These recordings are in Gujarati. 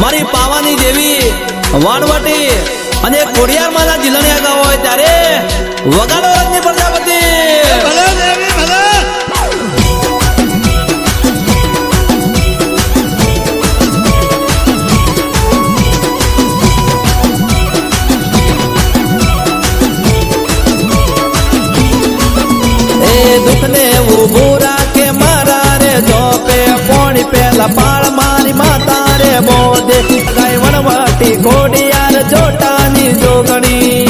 મારી પાવાની દેવી વાણવટી અને ખોડિયારમાંના જિલ્લાની અગાઉ હોય ત્યારે વગાડો રજની પ્રજાપતિ. દુઃખ ને ઊભું રાખે મારા રે જોપે પોણી પેલા જોટાની જોગણી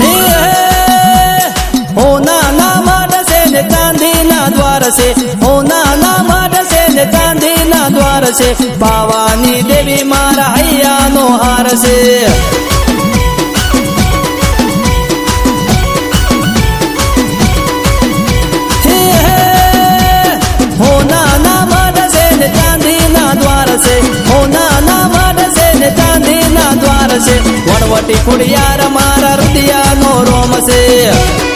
હે, હો નાના માણસે ને ચાંદીના દ્વાર છે હો નાના માણસે ને ચાંદીના દ્વાર છે પાવાની દેવી મારા હૈયાનો હાર છે વણવટી ખુડિયાર મારા હૃદયાનો રોમ છે.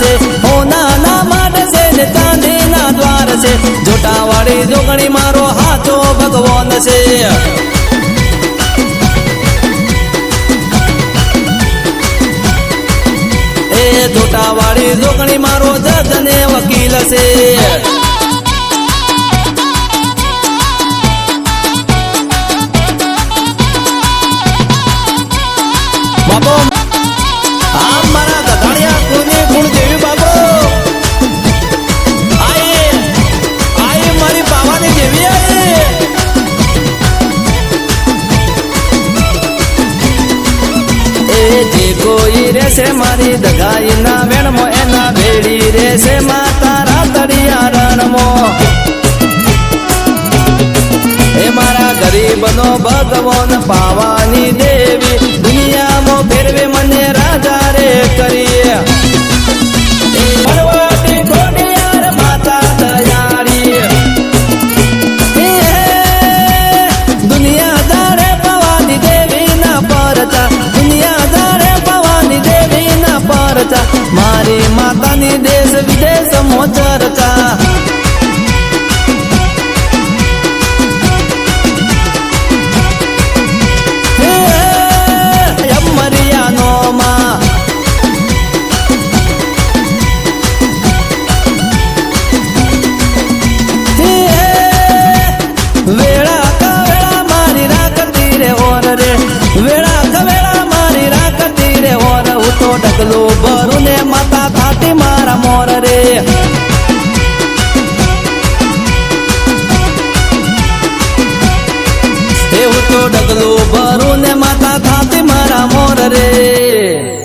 છે. હો નાના છે ને ચાંદીના દ્વાર છે. જોટાવાળી જોગણી મારો હાથો ભગવાન છે. એ જોટાવાળી જોગણી મારો જજ ને વકીલ છે. રેશે માતા રાતડિયા રણમો. એ મારા ગરીબનો ભગવાન પાવાની દેવી 뭐 모든 ડગલો ભરું ને માતા થાતી મારા મોર રે.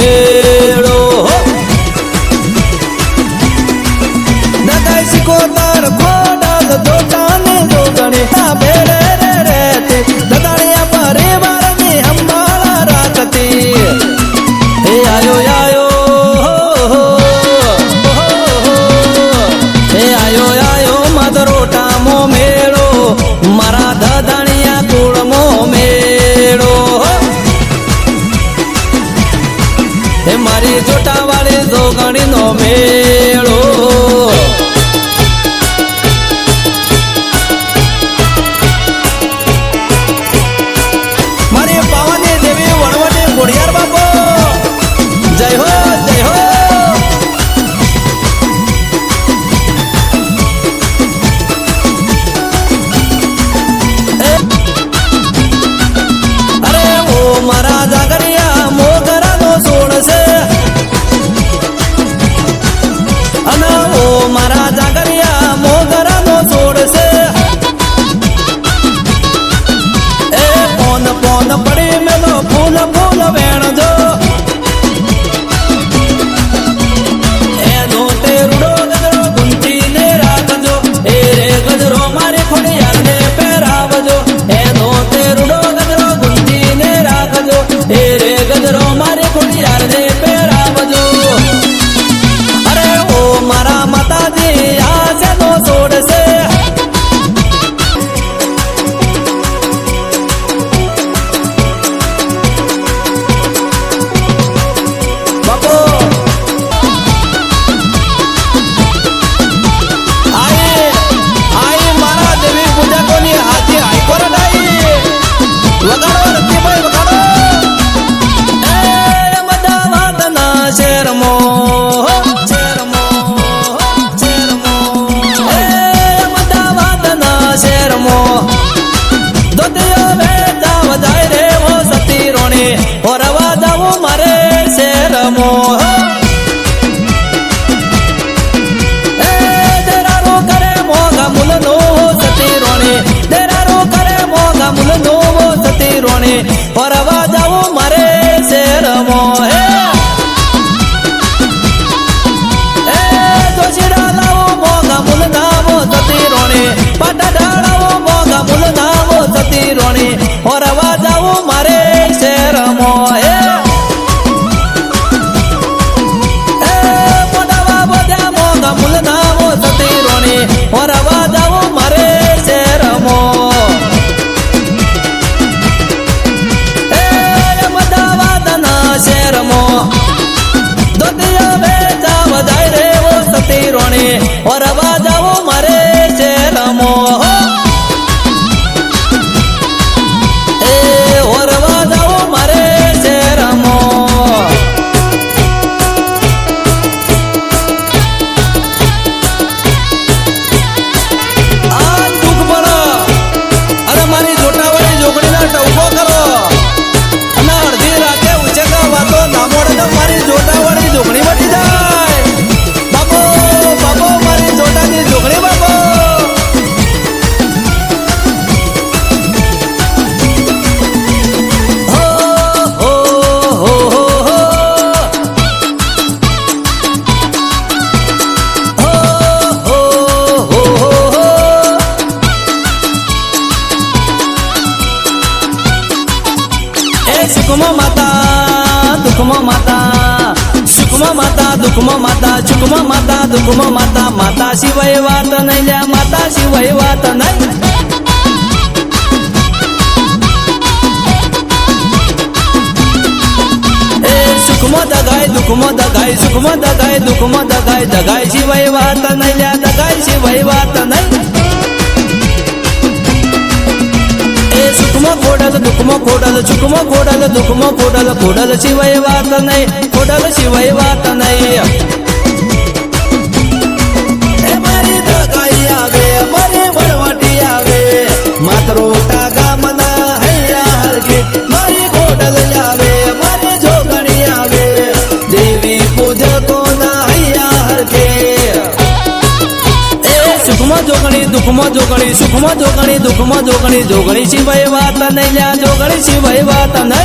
में એ મારી જોટાવાળી દો જોગણી નો મેળો. શેરમો. દોતિયા બેતા વધારે ઓ સતી રોણી. सुकमो माता दुखमो माता सुकमो माता दुखमो माता चुकमो माता दुखमो माता माता शिवाय वात नाही ल्या माता शिवाय वात नाही सुखमो दगाय दुखमो दगाय सुखमो दगाय दुखमो दगाय दगायची वैवात नाही ल्या दगायची वैवात नाही સુખમો કોડલ દુઃખમો કોડલ સુખમો કોડલ દુઃખમો કોડલ કોડલ સિવાય વાત નહીં કોડલ સિવાય વાત નહીં. મારી દગાઈ માત્ર સુખમાં જોગણી સુખમાં જોગણી દુઃખમાં જોગણી જોગણી સિવાય વાત નહીં જોગણી સિવાય વાત નહીં.